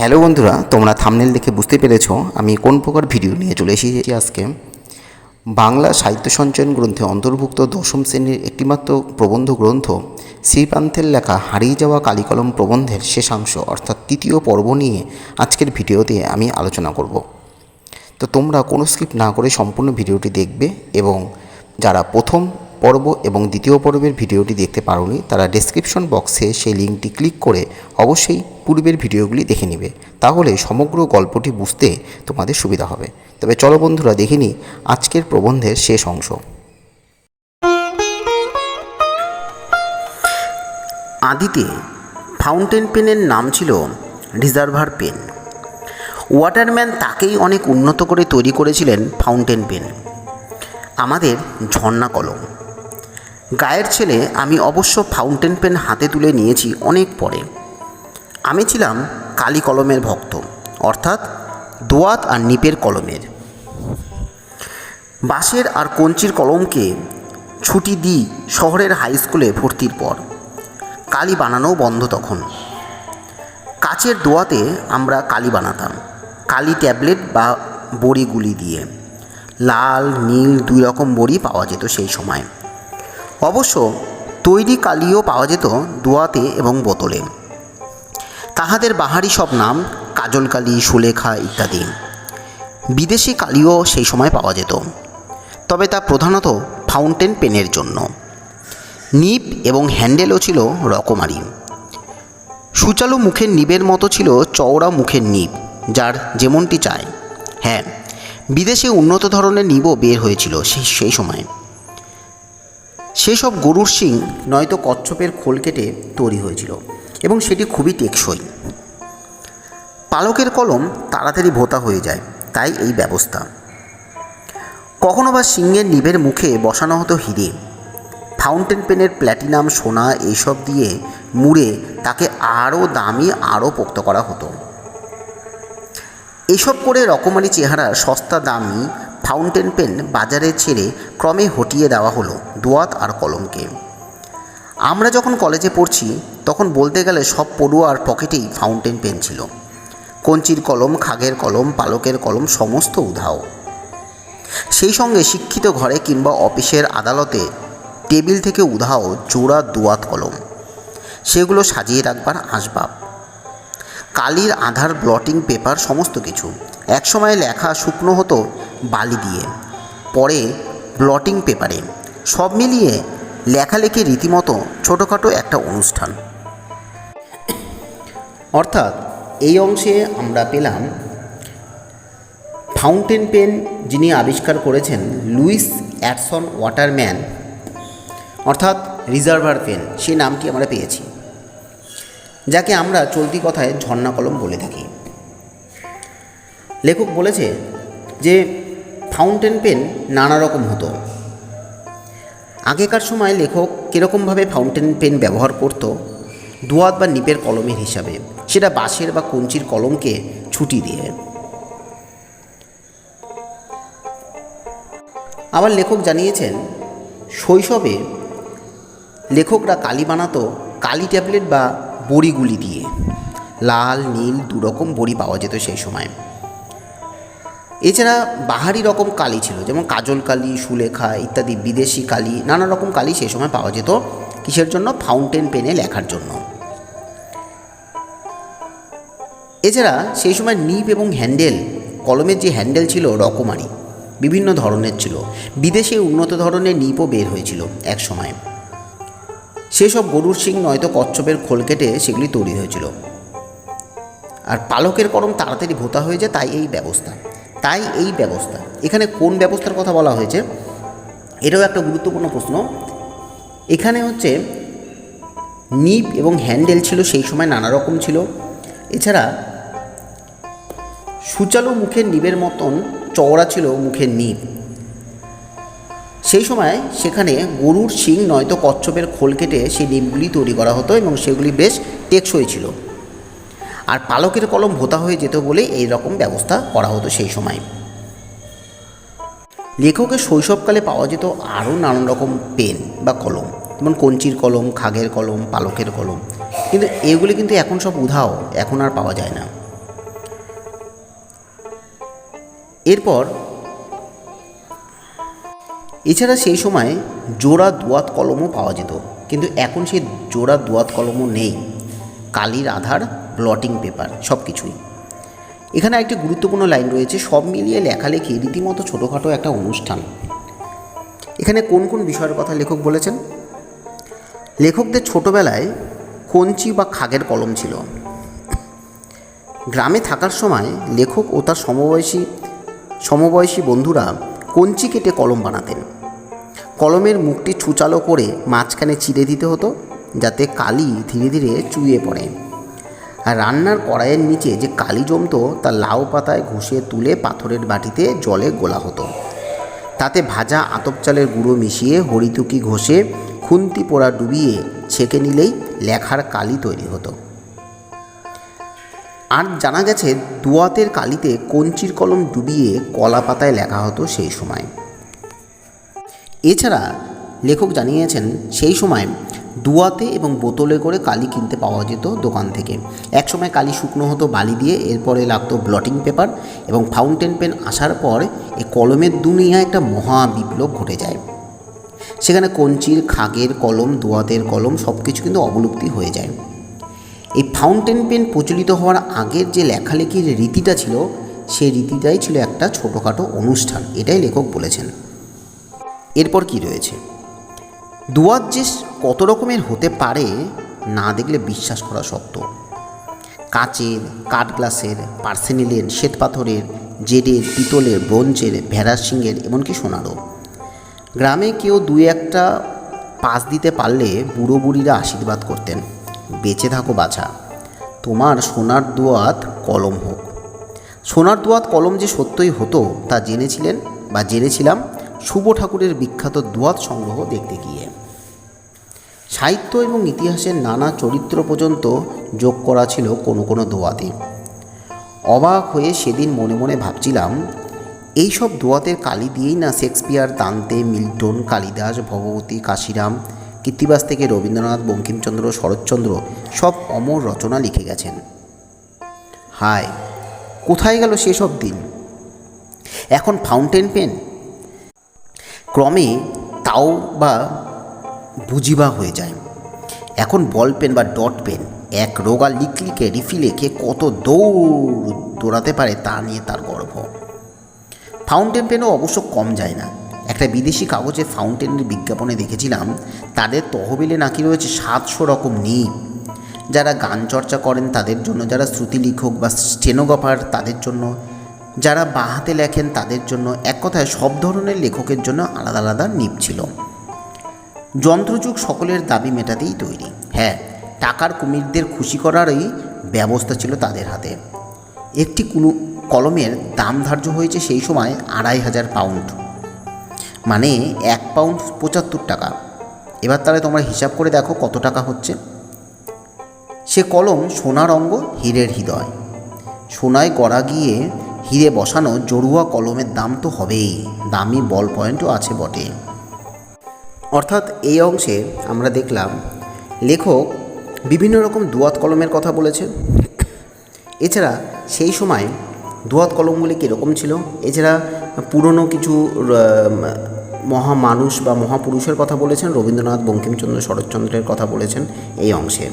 Hello বন্ধুরা, তোমরা thumbnail দেখে বুঝতে পেরেছ আমি কোন প্রকার ভিডিও নিয়ে চলে এসেছি আজকে। বাংলা সাহিত্য সঞ্চয়ন গ্রন্থে অন্তর্ভুক্ত দশম শ্রেণির একটিমাত্র প্রবন্ধ গ্রন্থ, শ্রীপান্থের লেখা হারিয়ে যাওয়া কালিকলম প্রবন্ধের শেষাংশ অর্থাৎ তৃতীয় পর্ব নিয়ে আজকের ভিডিওতে আমি আলোচনা করব। তো তোমরা কোনো স্কিপ না করে সম্পূর্ণ ভিডিওটি দেখবে এবং যারা প্রথম পর্ব এবং দ্বিতীয় পর্বের ভিডিওটি দেখতে পারোনি, তারা ডেসক্রিপশন বক্সে সেই লিঙ্কটি ক্লিক করে অবশ্যই পূর্বের ভিডিওগুলি দেখে নেবে। তাহলে সমগ্র গল্পটি বুঝতে তোমাদের সুবিধা হবে। তবে চলো বন্ধুরা, দেখে নিই আজকের প্রবন্ধের শেষ অংশ। আদিতে ফাউন্টেন পেনের নাম ছিল রিজার্ভার পেন ওয়াটারম্যান তাকেই অনেক উন্নত করে তৈরি করেছিলেন ফাউন্টেন পেন আমাদের ঝর্ণা কলম। গায়ের ছেলে আমি অবশ্য ফাউন্টেন পেন হাতে তুলে নিয়েছি অনেক পরে। আমি ছিলাম কালি কলমের ভক্ত, অর্থাৎ দোয়াত আর নিপের কলমের। বাঁশের আর কঞ্চির কলমকে ছুটি দিই শহরের হাই স্কুলে ভর্তির পর। কালি বানানোও বন্ধ তখন। কাচের দোয়াতে আমরা কালি বানাতাম, কালি ট্যাবলেট বা বড়িগুলি দিয়ে। লাল, নীল দুই রকম বড়ি পাওয়া যেত সেই সময়। অবশ্য তৈরি কালিও পাওয়া যেত দোয়াতে এবং বোতলে। তাহাদের বাহারি সব নাম কাজল কালি, সুলেখা ইত্যাদি। বিদেশি কালিও সেই সময় পাওয়া যেত। তবে তা প্রধানত ফাউন্টেন পেনের জন্য। নিপ এবং হ্যান্ডেলও ছিল রকমারি। সুচালু মুখের নিবের মতো ছিল চওড়া মুখের নিব যার যেমনটি চায়। হ্যাঁ বিদেশে উন্নত ধরনের নিবও বের হয়েছিল সেই সেই সময়। সেসব গরুর শিং নয়তো কচ্ছপের খোল কেটে তৈরি হয়েছিল এবং সেটি খুবই টেকসই। পালকের কলম তাড়াতাড়ি ভোতা হয়ে যায়, তাই এই ব্যবস্থা। কখনো বা সিংহের নিভের মুখে বসানো হতো হিরে। ফাউন্টেন পেনের প্ল্যাটিনাম, সোনা এইসব দিয়ে মুড়ে তাকে আরও দামি, আরও পোক্ত করা হতো। এসব করে রকমারি চেহারার সস্তা দামি ফাউন্টেন পেন বাজারে ছেড়ে ক্রমে হটিয়ে দেওয়া হলো। দোয়াত আর কলমকে। আমরা যখন কলেজে পড়ছি, তখন বলতে গেলে সব পড়ুয়ার পকেটেই ফাউন্টেন পেন ছিল। কঞ্চির কলম, খাগের কলম, পালকের কলম, সমস্ত উধাও। সেই সঙ্গে শিক্ষিত ঘরে কিংবা অফিসের আদালতে টেবিল থেকে উধাও জোড়া দুয়াত কলম। সেগুলো সাজিয়ে রাখবার আসবাব। কালির আধার ব্লটিং পেপার সমস্ত কিছু। একসময় লেখা শুকনো হতো বালি দিয়ে। পরে ব্লটিং পেপারে সব মিলিয়ে লেখালেখি রীতিমতো ছোটোখাটো একটা অনুষ্ঠান। অর্থাৎ এই অংশে আমরা পেলাম ফাউন্টেন পেন যিনি আবিষ্কার করেছেন লুইস অ্যাটসন ওয়াটারম্যান, অর্থাৎ রিজার্ভার পেন, সে নামটি আমরা পেয়েছি, যাকে আমরা চলতি কথায় ঝর্ণা কলম বলে থাকি। লেখক বলেছে যে ফাউন্টেন পেন নানা রকম হতো। আগেকার সময় লেখক কীরকমভাবে ফাউন্টেন পেন ব্যবহার করত? দুয়াত বা নিপের কলমের হিসাবে। সেটা বাঁশের বা কঞ্চির কলমকে ছুটি দিয়ে। আবার লেখক জানিয়েছেন, শৈশবে লেখকরা কালি বানাতো কালি ট্যাবলেট বা বড়িগুলি দিয়ে। লাল, নীল, দুরকম বড়ি পাওয়া যেত সেই সময়। এছাড়া বাহারি রকম কালি ছিল, যেমন কাজল কালি, সুলেখা ইত্যাদি বিদেশি কালি, নানা রকম কালি সেই সময় পাওয়া যেত কিসের জন্য? ফাউন্টেন পেনে লেখার জন্য। এছাড়া সেই সময় নিপ এবং হ্যান্ডেল, কলমের যে হ্যান্ডেল ছিল রকমারি, বিভিন্ন ধরনের ছিল। বিদেশে উন্নত ধরনের নিপও বের হয়েছিল এক সময়। সেসব গরুর শিং নয়তো কচ্ছপের খোল কেটে সেগুলি তৈরি হয়েছিল। আর পালকের করম তাড়াতাড়ি ভোতা হয়ে যায়, তাই এই ব্যবস্থা। তাই এই ব্যবস্থা। এখানে কোন ব্যবস্থার কথা বলা হয়েছে? এটাও একটা গুরুত্বপূর্ণ প্রশ্ন। এখানে হচ্ছে নিপ এবং হ্যান্ডেল ছিল, সেই সময় নানা রকম ছিল। এছাড়া সুচালু মুখের নিবের মতন চওড়া ছিল মুখের নিব সেই সময় সেখানে গরুর শিং নয়তো কচ্ছপের খোল কেটে সেই নিবগুলি তৈরি করা হতো এবং সেগুলি বেশ টেকসই ছিল। আর পালকের কলম ভোতা হয়ে যেত বলে এই রকম ব্যবস্থা করা হতো সেই সময়। লেখকের শৈশবকালে পাওয়া যেত আরও নানান রকম পেন বা কলম, যেমন কঞ্চির কলম, খাগের কলম, পালকের কলম। কিন্তু এগুলি কিন্তু এখন সব উধাও, এখন আর পাওয়া যায় না। এরপর এছাড়া সেই সময় জোড়া দুয়াত কলমও পাওয়া যেত, কিন্তু এখন সেই জোড়া দুয়াত কলমও নেই। কালির আধার ব্লটিং পেপার, সব কিছুই। এখানে একটি গুরুত্বপূর্ণ লাইন রয়েছে, সব মিলিয়ে লেখালেখি রীতিমতো ছোটোখাটো একটা অনুষ্ঠান। এখানে কোন কোন বিষয়ের কথা লেখক বলেছেন? লেখকদের ছোটোবেলায় কঞ্চি বা খাগের কলম ছিল। গ্রামে থাকার সময় লেখক ও তার সমবয়সী সমবয়সী বন্ধুরা কঞ্চি কেটে কলম বানাতেন। কলমের মুখটি ছুচালো করে মাঝখানে চিড়ে দিতে হতো, যাতে কালি ধীরে ধীরে চুইয়ে পড়ে। আর রান্নার কড়াইয়ের নিচে যে কালি জমতো, তা লাউ পাতায় ঘষে তুলে পাথরের বাটিতে জলে গোলা হতো। তাতে ভাজা আতপ চালের গুঁড়ো মিশিয়ে হরিতুকি ঘষে খুন্তি পোড়া ডুবিয়ে ছেঁকে নিলেই লেখার কালি তৈরি হতো। আর জানা গেছে, দুয়াতের কালিতে কঞ্চির কলম ডুবিয়ে কলা পাতায় লেখা হতো সেই সময়। এছাড়া লেখক জানিয়েছেন, সেই সময় দুয়াতে এবং বোতলে করে কালি কিনতে পাওয়া যেত দোকান থেকে। একসময় কালি শুকনো হতো বালি দিয়ে, এরপরে লাগতো ব্লটিং পেপার এবং ফাউন্টেন পেন আসার পর এ কলমের দুনিয়ায় একটা মহা বিপ্লব ঘটে যায়। সেখানে কঞ্চির, খাগের কলম, দোয়াতের কলম সব কিছু কিন্তু অবলুপ্তি হয়ে যায়। এই ফাউন্টেন পেন প্রচলিত হওয়ার আগের যে লেখালেখির রীতিটা ছিল সেই রীতিটাই ছিল একটা ছোটোখাটো অনুষ্ঠান, এটাই লেখক বলেছেন। এরপর কি রয়েছে? দুয়াত যে কত রকমের হতে পারে না দেখলে বিশ্বাস করা শক্ত। কাচের কাঠ গ্লাসের পার্সেনিলের শ্বেতপাথরের জেডের, পিতলের, ব্রোঞ্জের, ভেড়ার সিংহের এমনকি সোনারও। গ্রামে কেউ দুই একটা পাস দিতে পারলে বুড়ো বুড়িরা আশীর্বাদ করতেন। বেঁচে থাকো বাছা। তোমার সোনার দোয়াত কলম হোক। সোনার দোয়াত কলম যে সত্যই হতো তা জেনেছিলেন বা জেনেছিলাম শুভ ঠাকুরের বিখ্যাত দোয়াত সংগ্রহ দেখতে গিয়ে। সাহিত্য এবং ইতিহাসের নানা চরিত্র পর্যন্ত যোগ করা ছিল কোনো কোনো দোয়াতে। অবাক হয়ে সেদিন মনে মনে ভাবছিলাম এই সব দোয়াতের কালি দিয়েই না Shakespeare, Dante, Milton, Kalidas, Bhagabati, Kashiram, Krittibas থেকে রবীন্দ্রনাথ, বঙ্কিমচন্দ্র, শরৎচন্দ্র সব অমর রচনা লিখে গেছেন। হায়, কোথায় গেল সেসব দিন? এখন ফাউন্টেন পেন? ক্রমে তাও বা বুঝিবা হয়ে যায়। এখন বল পেন বা ডট পেন, এক রোগা লিকলিকে রিফিলে কে কত দৌড় দৌড়াতে পারে তা নিয়ে তার গর্ব। ফাউন্টেন পেনও অবশ্য কম যায় না। একটা বিদেশি কাগজে ফাউন্টেনের বিজ্ঞাপনে দেখেছিলাম, তাদের তহবিলে নাকি রয়েছে সাতশো রকম নিপ যারা গান চর্চা করেন, তাদের জন্য, যারা শ্রুতি লিখক বা স্টেনোগ্রাফার, তাদের জন্য, যারা বাহাতে লেখেন, তাদের জন্য, এক কথায় সব ধরনের লেখকের জন্য আলাদা আলাদা নিপ ছিল। যন্ত্রযুগ সকলের দাবি মেটাতেই তৈরি। হ্যাঁ টাকার কুমিরদের খুশি করারই ব্যবস্থা ছিল তাদের হাতে। একটি কুলু কলমের দাম ধার্য হয়েছে সেই সময় আড়াই হাজার পাউন্ড। মানে এক পাউন্ড পঁচাত্তর টাকা। এবার তাহলে তোমরা হিসাব করে দেখো কত টাকা হচ্ছে। সে কলম সোনার অঙ্গ হীরের হৃদয়। সোনায় গড়া গিয়ে হীরে বসানো জড়ুয়া কলমের দাম তো হবেই। দামি বল পয়েন্টও আছে বটে। অর্থাৎ এই অংশে আমরা দেখলাম, লেখক বিভিন্ন রকম দুয়াত কলমের কথা বলেছে। এছাড়া সেই সময় দুয়াত কলমগুলি কীরকম ছিল? এছাড়া পুরনো কিছু মহামানুষ বা মহাপুরুষের কথা বলেছেন, রবীন্দ্রনাথ, বঙ্কিমচন্দ্র, শরৎচন্দ্রের কথা বলেছেন এই অংশে।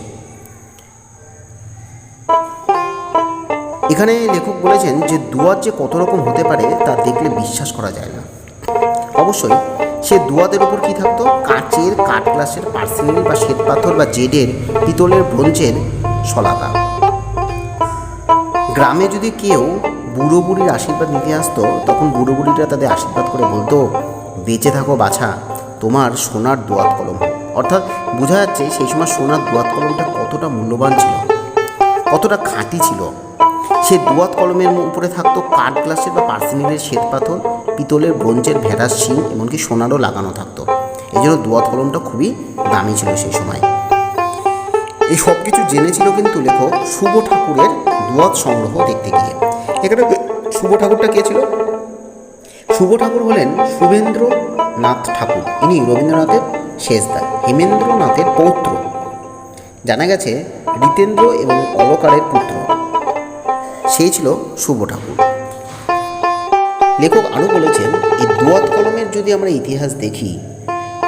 এখানে লেখক বলেছেন যে দুয়াত যে কত রকম হতে পারে তা দেখলে বিশ্বাস করা যায় না। অবশ্যই সে দুয়াদের ওপর কী থাকতো? কাঁচের কাঠ গ্লাসের পার্সেনেল বা শ্বেতপাথর বা জেডের, পিতলের ব্রোঞ্জের শলাকা গ্রামে যদি কেউ বুড়ো বুড়ির আশীর্বাদ নিতে আসতো, তখন বুড়ো বুড়িরা তাদের আশীর্বাদ করে বলতো, বেঁচে থাকো বাছা, তোমার সোনার দোয়াত কলম। অর্থাৎ বোঝা যাচ্ছে সেই সময় সোনার দোয়াত কলমটা কতটা মূল্যবান ছিল, কতটা খাঁটি ছিল। সে দুয়াত কলমের উপরে থাকতো কাঠ গ্লাসের বা পার্সেনিলের শ্বেত পাথর পিতলের ব্রোঞ্জের ভেড়ার শিং এমনকি সোনারও লাগানো থাকতো। এই জন্য দুয়াত কলমটা খুবই দামি ছিল সেই সময়। এই সব কিছু জেনেছিল কিন্তু লেখক শুভ ঠাকুরের দুয়াত সংগ্রহ দেখতে গিয়ে। এখানে শুভ ঠাকুরটা কে ছিল? শুভ ঠাকুর হলেন শুভেন্দ্রনাথ ঠাকুর। ইনি রবীন্দ্রনাথের শেষদা হেমেন্দ্রনাথের পৌত্র। জানা গেছে, রিতেন্দ্র এবং অলকারের পুত্র। সেই ছিল শুভ ঠাকুর। লেখক আরও বলেছেন, এই দুয়াত কলমের যদি আমরা ইতিহাস দেখি,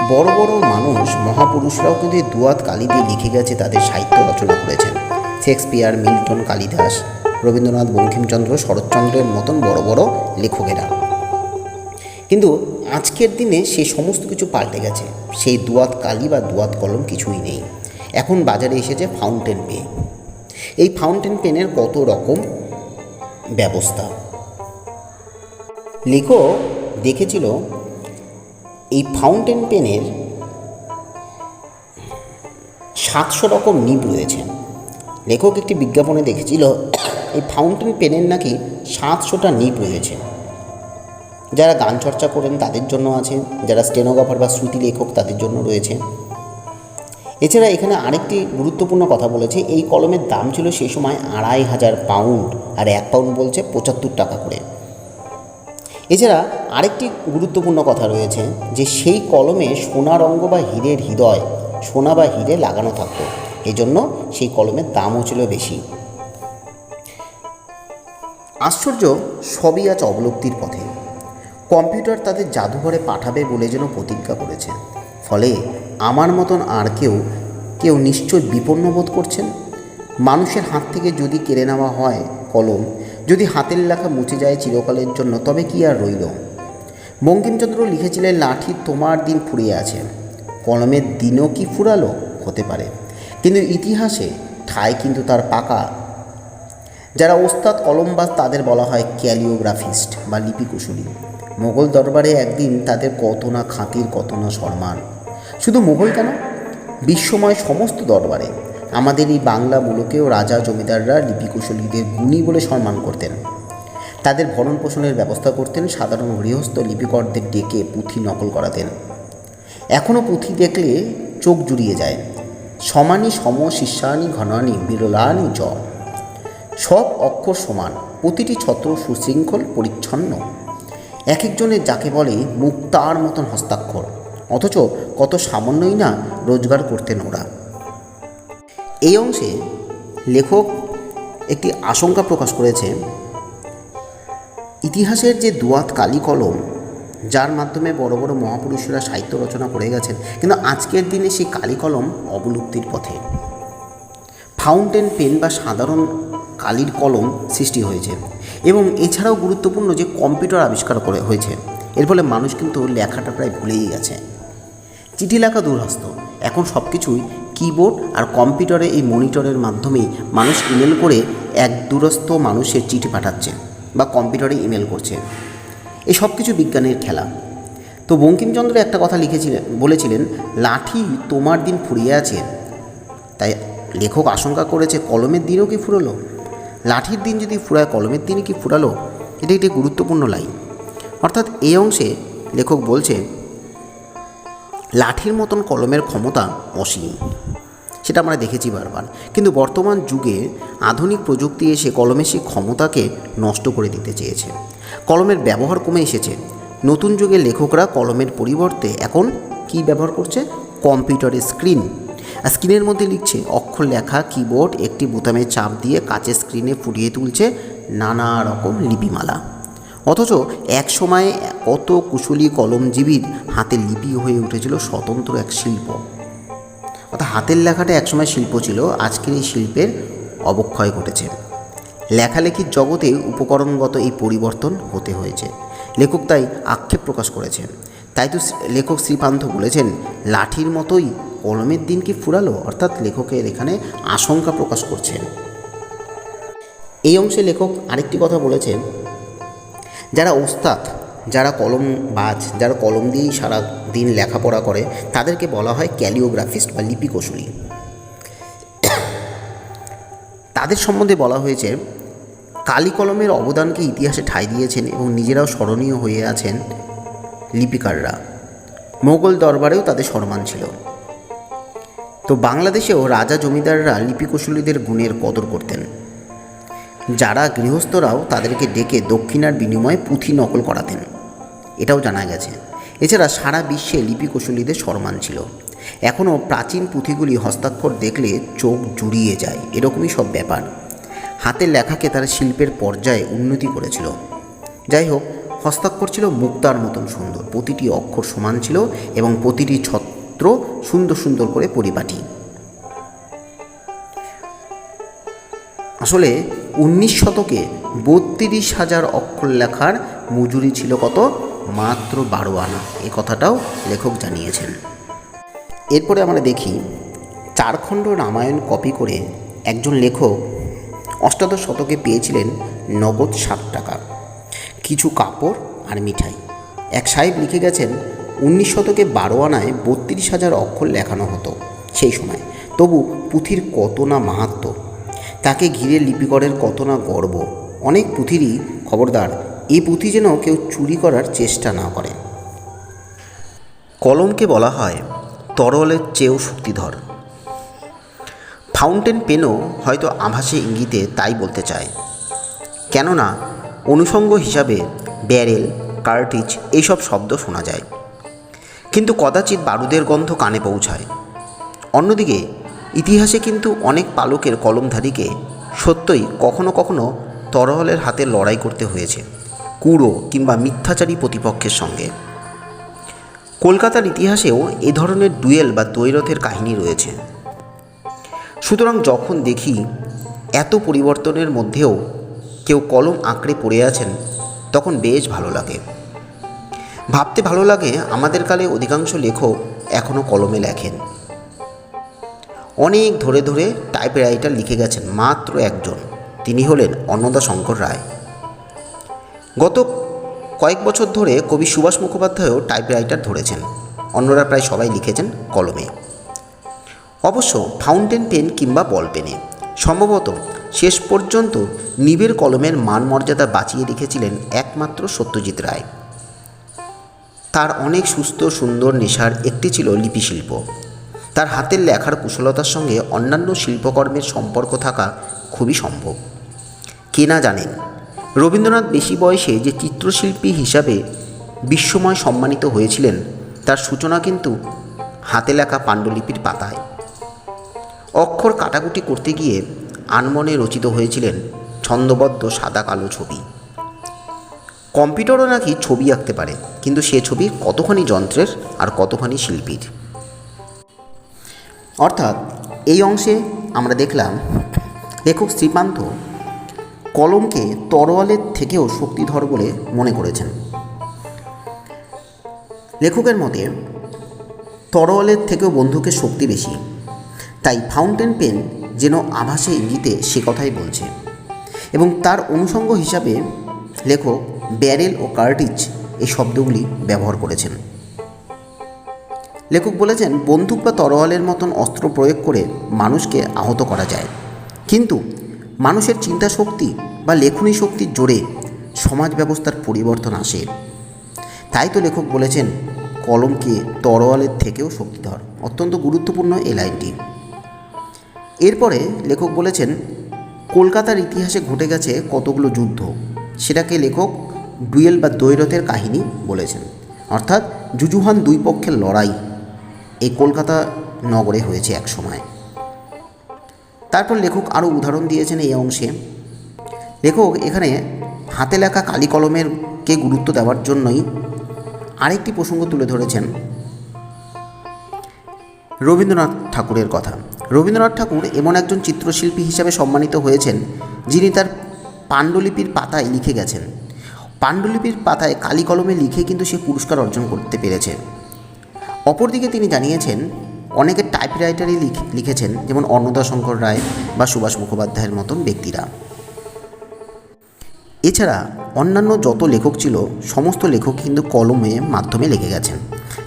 বড় বড় মানুষ, মহাপুরুষরাও কিন্তু এই দুয়াত কালি দিয়ে লিখে গেছে, তাদের সাহিত্য রচনা করেছেন। শেক্সপিয়ার, মিল্টন, কালিদাস, রবীন্দ্রনাথ, বঙ্কিমচন্দ্র, শরৎচন্দ্রের মতন বড় বড় লেখকেরা। কিন্তু আজকের দিনে সে সমস্ত কিছু পাল্টে গেছে। সেই দুয়াত কালি বা দুয়াত কলম কিছুই নেই। এখন বাজারে এসেছে ফাউন্টেন পে এই ফাউন্টেন পেনের কত রকম ব্যবস্থা? লেখক দেখেছিল এই ফাউন্টেন পেনের সাতশো রকম নিব রয়েছে। লেখক একটি বিজ্ঞাপনে দেখেছিল এই ফাউন্টেন পেনের নাকি সাতশোটা নিব রয়েছে। যারা গান চর্চা করেন তাদের জন্য আছে, যারা স্টেনোগ্রাফার বা শ্রুতি লেখক তাদের জন্য রয়েছে। এছাড়া এখানে আরেকটি গুরুত্বপূর্ণ কথা বলেছে, এই কলমের দাম ছিল সেই সময় আড়াই হাজার পাউন্ড আর এক পাউন্ড বলছে পঁচাত্তর টাকা করে। এছাড়া আরেকটি গুরুত্বপূর্ণ কথা রয়েছে যে সেই কলমে সোনার অঙ্গ বা হীরের হৃদয়, সোনা বা হীরে লাগানো থাকতো। এজন্য সেই কলমের দামও ছিল বেশি। আশ্চর্য সবই আজ অবলব্ধির পথে। কম্পিউটার তাদের জাদুঘরে পাঠাবে বলে যেন প্রতিজ্ঞা করেছে। ফলে আমার মতন আর কেউ কেউ নিশ্চয় বিপন্ন বোধ করছেন? মানুষের হাত থেকে যদি কেড়ে নেওয়া হয় কলম যদি হাতের লেখা মুছে যায় চিরকালের জন্য, তবে কি আর রইল? বঙ্কিমচন্দ্র লিখেছিলেন, লাঠি তোমার দিন ফুরিয়ে আছে। কলমের দিনও কি ফুরালো? হতে পারে। কিন্তু ইতিহাসে ঠায় কিন্তু তার পাকা। যারা ওস্তাদ কলমবাজ তাদের বলা হয় ক্যালিওগ্রাফিস্ট বা লিপিকুশলী। মোগল দরবারে একদিন তাদের কত না খাতির, কত না সম্মান। শুধু মোগল কেন? বিশ্বময় সমস্ত দরবারে। আমাদের এই বাংলা মুলুকেও রাজা, জমিদাররা, লিপিকুশলীদের গুণী বলে সম্মান করতেন। তাদের ভরণ পোষণের ব্যবস্থা করতেন, সাধারণ গৃহস্থ লিপিকরদের ডেকে পুঁথি নকল করাতেন। এখনও পুঁথি দেখলে চোখ জুড়িয়ে যায়। সমানি, সম, শিষ্যানি, ঘনানি, বিরলানি, জ। সব অক্ষর সমান, প্রতিটি ছত্র সুশৃঙ্খল, পরিচ্ছন্ন। এক একজনের যাকে বলে মুক্তার মতন হস্তাক্ষর, অথচ কত সামান্যই না রোজগার করতেন ওরা। এই অংশে লেখক একটি আশঙ্কা প্রকাশ করেছেন ইতিহাসের যে দুয়াত কালি কলম, যার মাধ্যমে বড় বড় মহাপুরুষরা সাহিত্য রচনা করে গেছেন, কিন্তু আজকের দিনে সেই কালি কলম অবলুপ্তির পথে। ফাউন্টেন পেন বা সাধারণ কালির কলম সৃষ্টি হয়েছে এবং এছাড়াও গুরুত্বপূর্ণ যে কম্পিউটার আবিষ্কার করে হয়েছে, এর ফলে মানুষ কিন্তু লেখাটা প্রায় ভুলেই গেছে। চিঠি লেখা দূরহস্ত এখন সব কিছুই কিবোর্ড আর কম্পিউটারে এই মনিটরের মাধ্যমে মানুষ ইমেল করে এক দূরস্থ মানুষের চিঠি পাঠাচ্ছে বা কম্পিউটারে ইমেল করছে। এই সব কিছু বিজ্ঞানের খেলা তো বঙ্কিমচন্দ্র একটা কথা লিখেছিলেন, বলেছিলেন, লাঠি তোমার দিন ফুরিয়ে আছে, তাই লেখক আশঙ্কা করেছে কলমের দিনও কি ফুরলো? লাঠির দিন যদি ফুরায় কলমের দিনই কি ফুরালো? এটা একটি গুরুত্বপূর্ণ লাইন অর্থাৎ এই অংশে লেখক বলছে লাঠির মতন কলমের ক্ষমতা অসীম। সেটা আমরা দেখেছি বারবার। কিন্তু বর্তমান যুগে আধুনিক প্রযুক্তি এসে কলমের সেই ক্ষমতাকে নষ্ট করে দিতে চেয়েছে। কলমের ব্যবহার কমে এসেছে। নতুন যুগে লেখকরা কলমের পরিবর্তে এখন কি ব্যবহার করছে? কম্পিউটারের স্ক্রিন। আর স্ক্রিনের মধ্যে লিখছে, অক্ষর লেখা, কিবোর্ড, একটি বোতামে চাপ দিয়ে কাচের স্ক্রিনে ফুটিয়ে তুলছে নানা রকম লিপিমালা। অথচ এক সময়ে কত কুশলী কলমজীবীর হাতে লিপি হয়ে উঠেছিল স্বতন্ত্র এক শিল্প। অর্থাৎ হাতের লেখাটা একসময় শিল্প ছিল, আজকের এই শিল্পের অবক্ষয় ঘটেছে। লেখালেখির জগতে উপকরণগত এই পরিবর্তন হতে হয়েছে। লেখক তাই আক্ষেপ প্রকাশ করেছেন। তাই তো লেখক শ্রীপান্ত বলেছেন, লাঠির মতোই কলমের দিন কি ফুরালো? অর্থাৎ লেখকের এখানে আশঙ্কা প্রকাশ করছেন। এই অংশে লেখক আরেকটি কথা বলেছেন, যারা ওস্তাদ যারা কলম বাজ, যারা কলম দিয়েই সারা দিন লেখাপড়া করে, তাদেরকে বলা হয় ক্যালিওগ্রাফিস্ট বা লিপিকৌশলী তাদের সম্বন্ধে বলা হয়েছে, কালি কলমের অবদানকে ইতিহাসে ঠাঁই দিয়েছেন এবং নিজেরাও স্মরণীয় হয়ে আছেন লিপিকাররা। মোগল দরবারেও তাদের সম্মান ছিল। তো বাংলাদেশেও রাজা জমিদাররা লিপিকুশলীদের গুণের কদর করতেন। যারা গৃহস্থরাও তাদেরকে ডেকে দক্ষিণার বিনিময়ে পুঁথি নকল করাতেন। এটাও জানা গেছে। এছাড়া সারা বিশ্বে লিপিকুশলীদের সম্মান ছিল। এখনও প্রাচীন পুঁথিগুলি হস্তাক্ষর দেখলে চোখ জুড়িয়ে যায়, এরকমই সব ব্যাপার। হাতের লেখাকে তারা শিল্পের পর্যায়ে উন্নতি করেছিল। যাই হোক, হস্তাক্ষর ছিল মুক্তার মতন সুন্দর। প্রতিটি অক্ষর সমান ছিল এবং প্রতিটি ছত্র সুন্দর সুন্দর করে পরিপাটি। আসলে উনিশ শতকে বত্রিশ হাজার অক্ষর লেখার মজুরি ছিল কত? মাত্র বারো আনা। এ কথাটাও লেখক জানিয়েছেন। এরপরে আমরা দেখি, চারখণ্ড রামায়ণ কপি করে একজন লেখক অষ্টাদশ শতকে পেয়েছিলেন নগদ ষাট টাকা, কিছু কাপড় আর মিঠাই। এক সাহেব লিখে গেছেন, উনিশ শতকে বারো আনায় বত্রিশ হাজার অক্ষর লেখানো হতো সেই সময়। তবু পুঁথির কত না মাহাত্ম্য? তাকে ঘিরে লিপিকরের কত না গর্ব? অনেক পুঁথিরই খবরদার এই পুঁথি যেন কেউ চুরি করার চেষ্টা না করে। কলমকে বলা হয় তরলের চেয়েও শক্তিধর। ফাউন্টেন পেনও হয়তো আভাসে ইঙ্গিতে তাই বলতে চায়। কেননা, অনুষঙ্গ হিসাবে ব্যারেল, কার্টিজ এইসব শব্দ শোনা যায়। কিন্তু কদাচিৎ বারুদের গন্ধ কানে পৌঁছায়। অন্যদিকে, ইতিহাসে কিন্তু অনেক পালকের কলমধারীকে সত্যই কখনো কখনো তরহলের হাতে লড়াই করতে হয়েছে। কুড়ো কিংবা মিথ্যাচারী প্রতিপক্ষের সঙ্গে। কলকাতার ইতিহাসেও এ ধরনের ডুয়েল বা দ্বৈরথের কাহিনী রয়েছে। সুতরাং যখন দেখি এত পরিবর্তনের মধ্যেও কেউ কলম আঁকড়ে পড়ে আছেন, তখন বেশ ভালো লাগে। ভাবতে ভালো লাগে আমাদের কালে অধিকাংশ লেখক এখনও কলমে লেখেন। অনেক ধরে ধরে টাইপরাইটার লিখে গেছেন মাত্র একজন, তিনি হলেন অন্নদা শঙ্কর রায়। গত কয়েক বছর ধরে কবি সুভাষ মুখোপাধ্যায়ও টাইপরাইটার ধরেছেন। অন্যরা প্রায় সবাই লিখেছেন কলমে। অবশ্য ফাউন্টেন পেন কিংবা বল পেনে। সম্ভবত শেষ পর্যন্ত নিবের কলমের মান মর্যাদা বাঁচিয়ে রেখেছিলেন একমাত্র সত্যজিৎ রায়। তার অনেক সুস্থ, সুন্দর নেশার একটি ছিল লিপিশিল্প। তার হাতের লেখার কুশলতার সঙ্গে অন্যান্য শিল্পকর্মের সম্পর্ক থাকা খুবই সম্ভব। কে না জানেন রবীন্দ্রনাথ বেশি বয়সে যে চিত্রশিল্পী হিসাবে বিশ্বময় সম্মানিত হয়েছিলেন, তার সূচনা কিন্তু হাতে লেখা পাণ্ডুলিপির পাতায়। অক্ষর কাটাকুটি করতে গিয়ে আনমনে রচিত হয়েছিলেন ছন্দবদ্ধ সাদা কালো ছবি। কম্পিউটারও নাকি ছবি আঁকতে পারে, কিন্তু সে ছবি কতখানি যন্ত্রের আর কতখানি শিল্পীর? অর্থাৎ এই অংশে আমরা দেখলাম লেখক শ্রীপান্ত কলমকে তরোয়ালের থেকেও শক্তিধর বলে মনে করেছেন। লেখকের মতে, তরোয়ালের থেকেও বন্ধুকে শক্তি বেশি, তাই ফাউন্টেন পেন যেন আভাসে ইঙ্গিতে সে কথাই বলছে। এবং তার অনুষঙ্গ হিসাবে লেখক ব্যারেল ও কার্টিজ এই শব্দগুলি ব্যবহার করেছেন। লেখক বলেছেন, বন্দুক বা তরোয়ালের মতন অস্ত্র প্রয়োগ করে মানুষকে আহত করা যায়। কিন্তু মানুষের চিন্তা শক্তি বা লেখনী শক্তির জোরে সমাজ ব্যবস্থার পরিবর্তন আসে। তাই তো লেখক বলেছেন, কলমকে তরোয়ালের থেকেও শক্তিধর। অত্যন্ত গুরুত্বপূর্ণ এই লাইনটি। এরপরে লেখক বলেছেন, কলকাতার ইতিহাসে ঘটে গেছে কতগুলো যুদ্ধ? সেটাকে লেখক ডুয়েল বা দ্বৈরথের কাহিনী বলেছেন। অর্থাৎ জুজুহান দুই পক্ষের লড়াই এই কলকাতা নগরে হয়েছে এক সময়। তারপর লেখক আরও উদাহরণ দিয়েছেন এই অংশে। লেখক এখানে হাতে লেখা কালি কলমেরকে গুরুত্ব দেওয়ার জন্যই আরেকটি প্রসঙ্গ তুলে ধরেছেন। রবীন্দ্রনাথ ঠাকুরের কথা। রবীন্দ্রনাথ ঠাকুর এমন একজন চিত্রশিল্পী হিসাবে সম্মানিত হয়েছেন, যিনি তার পাণ্ডুলিপির পাতায় লিখে গেছেন। পাণ্ডুলিপির পাতায় কালি কলমে লিখে কিন্তু সে পুরস্কার অর্জন করতে পেরেছে। অপরদিকে তিনি জানিয়েছেন অনেকে টাইপরাইটারই লিখেছেন, যেমন অন্নদা শঙ্কর রায় বা সুভাষ মুখোপাধ্যায়ের মতন ব্যক্তিরা। এছাড়া অন্যান্য যত লেখক ছিল, সমস্ত লেখক কিন্তু কলমে মাধ্যমে লিখে গেছেন।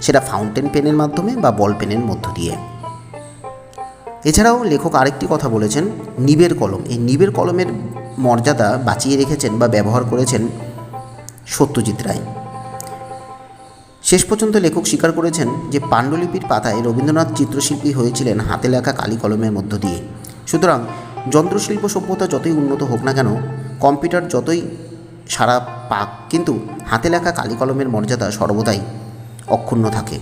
সেটা ফাউন্টেন পেনের মাধ্যমে বা বল পেনের মধ্য দিয়ে। এছাড়াও লেখক আরেকটি কথা বলেছেন, নিবের কলম। এই নিবের কলমের মর্যাদা বাঁচিয়ে রেখেছেন বা ব্যবহার করেছেন সত্যজিৎ রায়। শেষ পর্যন্ত লেখক স্বীকার করেছেন যে পাণ্ডুলিপির পাতায় রবীন্দ্রনাথ চিত্রশিল্পী হয়েছিলেন হাতে লেখা কালি কলমের মধ্য দিয়ে। সুতরাং যন্ত্রশিল্প সভ্যতা যতই উন্নত হোক না কেন, কম্পিউটার যতই সারা পাক, কিন্তু হাতে লেখা কালি কলমের মর্যাদা সর্বদাই অক্ষুণ্ণ থাকে।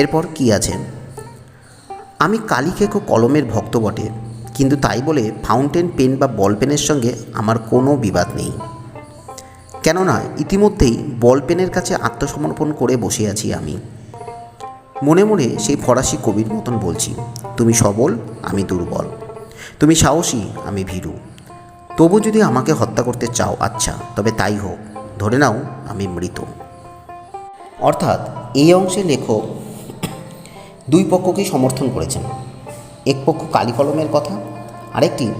এরপর কি আছে? আমি কালি খেকো কলমের ভক্ত বটে, কিন্তু তাই বলে ফাউন্টেন পেন বা বল পেনের সঙ্গে আমার কোনো বিবাদ নেই। কেননা ইতিমধ্যেই বল পেনের কাছে আত্মসমর্পণ করে বসে আছি আমি। মনে মনে সেই ফরাসি কবির মতন বলছি, তুমি সবল, আমি দুর্বল। তুমি সাহসী, আমি ভীরু। তবু যদি আমাকে হত্যা করতে চাও আচ্ছা তবে তাই হোক। ধরে নাও, আমি মৃত। অর্থাৎ এই অংশে লেখক দুই পক্ষকেই সমর্থন করেছেন। এক পক্ষ কালি কলমের কথা, আরেকটি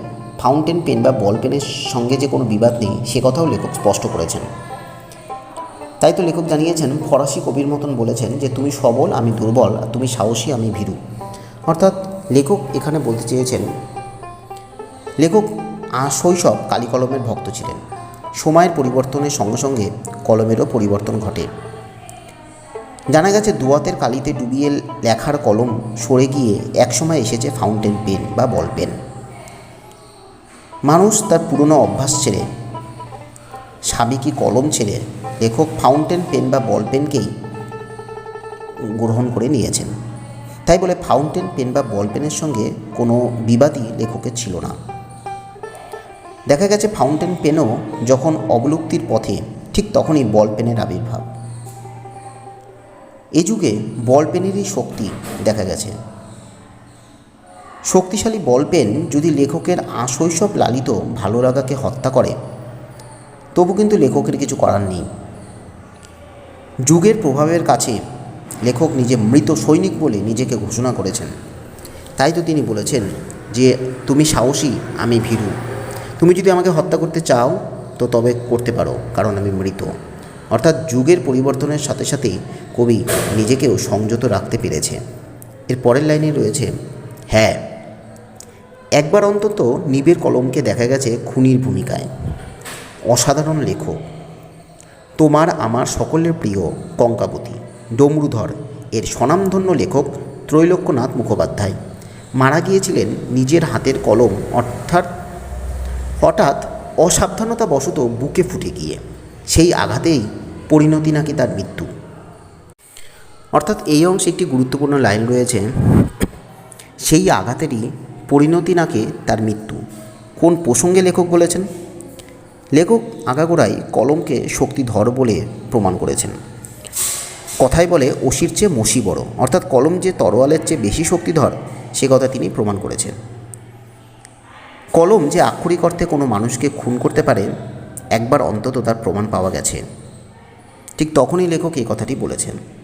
ফাউন্টেন পেন বা বল পেনের সঙ্গে যে কোনো বিবাদ নেই, সে কথাও লেখক স্পষ্ট করেছেন। তাই তো লেখক জানিয়েছেন, ফরাসি কবির মতন বলেছেন যে, তুমি সবল, আমি দুর্বল, আর তুমি সাহসী, আমি ভীরু। অর্থাৎ লেখক এখানে বলতে চেয়েছেন, লেখক শৈশব কালি কলমের ভক্ত ছিলেন। সময়ের পরিবর্তনের সঙ্গে সঙ্গে কলমেরও পরিবর্তন ঘটে। জানা গেছে, দুয়াতের কালিতে ডুবিয়ে লেখার কলম সরে গিয়ে একসময় এসেছে ফাউন্টেন পেন বা বল পেন। মানুষ তার পুরনো অভ্যাস ছেড়ে সাবেকি কলম ছেড়ে লেখক ফাউন্টেন পেন বা বল পেনকেই গ্রহণ করে নিয়েছেন? তাই বলে ফাউন্টেন পেন বা বল পেনের সঙ্গে কোনো বিবাদই লেখকের ছিল না। দেখা গেছে ফাউন্টেন পেনও যখন অবলুপ্তির পথে, ঠিক তখনই বল পেনের আবির্ভাব। এ যুগে বল পেনেরই শক্তি দেখা গেছে। শক্তিশালী বল পেন যদি লেখকের আশৈশব লালিত ভালো লাগাকে হত্যা করে, তবু কিন্তু লেখকের কিছু করার নেই। যুগের প্রভাবের কাছে লেখক নিজে মৃত সৈনিক বলে নিজেকে ঘোষণা করেছেন। তাই তো তিনি বলেছেন যে, তুমি সাহসী, আমি ভীরু। তুমি যদি আমাকে হত্যা করতে চাও, তো তবে করতে পারো, কারণ আমি মৃত। অর্থাৎ যুগের পরিবর্তনের সাথে সাথে কবি নিজেকেও সংযত রাখতে পেরেছে। এর পরের লাইনে রয়েছে হ্যাঁ একবার অন্তত নিবের কলমকে দেখা গেছে খুনির ভূমিকায়। অসাধারণ লেখক। তোমার আমার সকলের প্রিয় কঙ্কাবতী, ডমরুধর, এর স্বনামধন্য লেখক ত্রৈলোক্যনাথ মুখোপাধ্যায়। মারা গিয়েছিলেন নিজের হাতের কলম, অর্থাৎ হঠাৎ অসাবধানতাবশত বুকে ফুটে গিয়ে। সেই আঘাতেই পরিণতি নাকি তার মৃত্যু। অর্থাৎ এই অংশে একটি গুরুত্বপূর্ণ লাইন রয়েছে, সেই আঘাতেরই পরিণতি নাকে তার মৃত্যু? কোন প্রসঙ্গে লেখক বলেছেন? লেখক আগাগোড়াই কলমকে শক্তিধর বলে প্রমাণ করেছেন। কথায় বলে অসির চেয়ে মসি বড়, অর্থাৎ কলম যে তরোয়ালের চেয়ে বেশি শক্তিধর, সে কথা তিনি প্রমাণ করেছেন। কলম যে আক্ষরিক অর্থে কোনো মানুষকে খুন করতে পারে, একবার অন্তত তার প্রমাণ পাওয়া গেছে। ঠিক তখনই লেখক এই কথাটি বলেছেন।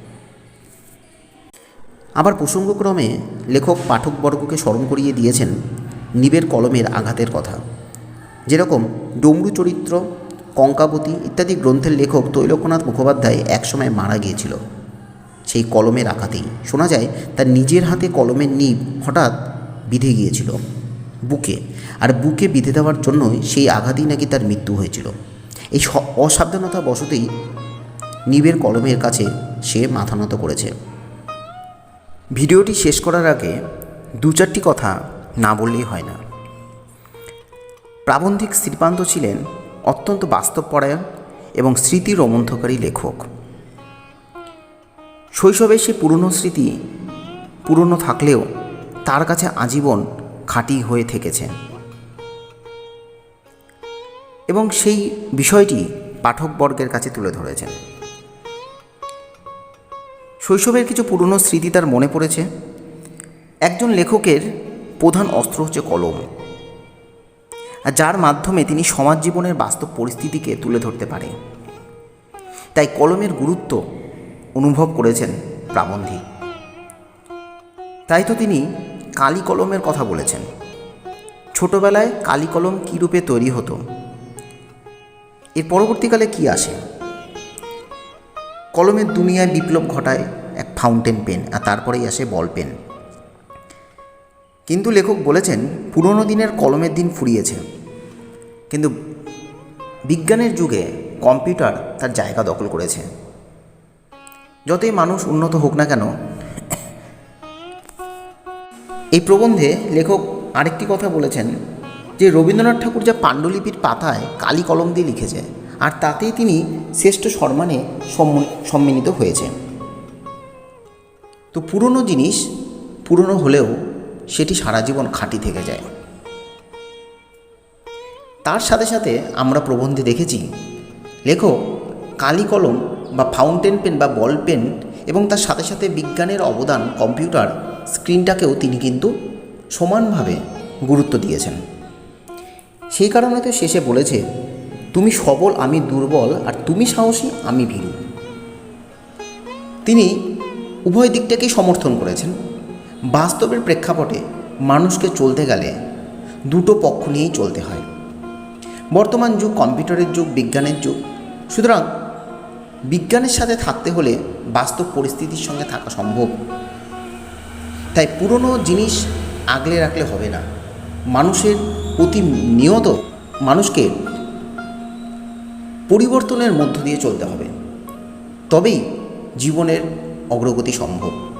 আবার প্রসঙ্গক্রমে লেখক পাঠকবর্গকে স্মরণ করিয়ে দিয়েছেন নিবের কলমের আঘাতের কথা। যেরকম ডমরু চরিত্র, কঙ্কাবতী ইত্যাদি গ্রন্থের লেখক তৈলক্যনাথ মুখোপাধ্যায় একসময় মারা গিয়েছিল। সেই কলমের আঘাতেই। শোনা যায়, তার নিজের হাতে কলমের নিব হঠাৎ বিঁধে গিয়েছিল, বুকে। আর বুকে বিঁধে দেওয়ার জন্যই সেই আঘাতেই নাকি তার মৃত্যু হয়েছিল। এই অসাবধানতা বশতেই নিবের কলমের কাছে সে মাথা নত করেছে। ভিডিওটি শেষ করার আগে দু চারটি কথা না বললেই হয় না। প্রাবন্ধিক শ্রীপান্ত ছিলেন অত্যন্ত বাস্তবপরায়ণ এবং স্মৃতি রোমন্থকারী লেখক। শৈশবে সে পুরনো স্মৃতি পুরনো থাকলেও তার কাছে আজীবন খাঁটি হয়ে থেকেছে। এবং সেই বিষয়টি পাঠকবর্গের কাছে তুলে ধরেছেন। শৈশবের কিছু পুরনো স্মৃতি তার মনে পড়েছে? একজন লেখকের প্রধান অস্ত্র হচ্ছে কলম। যার মাধ্যমে তিনি সমাজ জীবনের বাস্তব পরিস্থিতিকে তুলে ধরতে পারে। তাই কলমের গুরুত্ব অনুভব করেছেন প্রাবন্ধিক তাই তো তিনি কালি কলমের কথা বলেছেন। ছোটবেলায় কালি কলম কী রূপে তৈরি হতো? এর পরবর্তীকালে কি আসে? কলমের দুনিয়ায় বিপ্লব ঘটায় এক ফাউন্টেন পেন আর তারপরেই আসে বল পেন কিন্তু লেখক বলেছেন, পুরনো দিনের কলমের দিন ফুরিয়েছে। কিন্তু বিজ্ঞানের যুগে কম্পিউটার তার জায়গা দখল করেছে। যতই মানুষ উন্নত হোক না কেন, এই প্রবন্ধে লেখক আরেকটি কথা বলেছেন যে, রবীন্দ্রনাথ ঠাকুর যা পাণ্ডুলিপির পাতায় কালি কলম দিয়ে লিখেছে আর তাতেই তিনি শ্রেষ্ঠ সম্মানে সম্ম- সম্মানিত হয়েছে। তো পুরনো জিনিস পুরনো হলেও সেটি সারা জীবন খাঁটি থেকে যায়। তার সাথে সাথে আমরা প্রবন্ধে দেখেছি, লেখক কালি কলম বা ফাউন্টেন পেন বা বল পেন এবং তার সাথে সাথে বিজ্ঞানের অবদান কম্পিউটার স্ক্রিনটাকেও তিনি কিন্তু সমানভাবে গুরুত্ব দিয়েছেন। সেই কারণে তো শেষে বলেছে তুমি সবল, আমি দুর্বল, আর তুমি সাহসী, আমি ভীরু। তিনি উভয় দিকটাকেই সমর্থন করেছেন। বাস্তবের প্রেক্ষাপটে মানুষকে চলতে গেলে দুটো পক্ষ নিয়েই চলতে হয়। বর্তমান যুগ কম্পিউটারের যুগ, বিজ্ঞানের যুগ। সুতরাং বিজ্ঞানের সাথে থাকতে হলে বাস্তব পরিস্থিতির সঙ্গে থাকা সম্ভব। তাই পুরনো জিনিস আগলে রাখলে হবে না। মানুষের প্রতি নিয়ত মানুষকে পরিবর্তনের মধ্য দিয়ে চলতে হবে। তবেই জীবনের অগ্রগতি সম্ভব।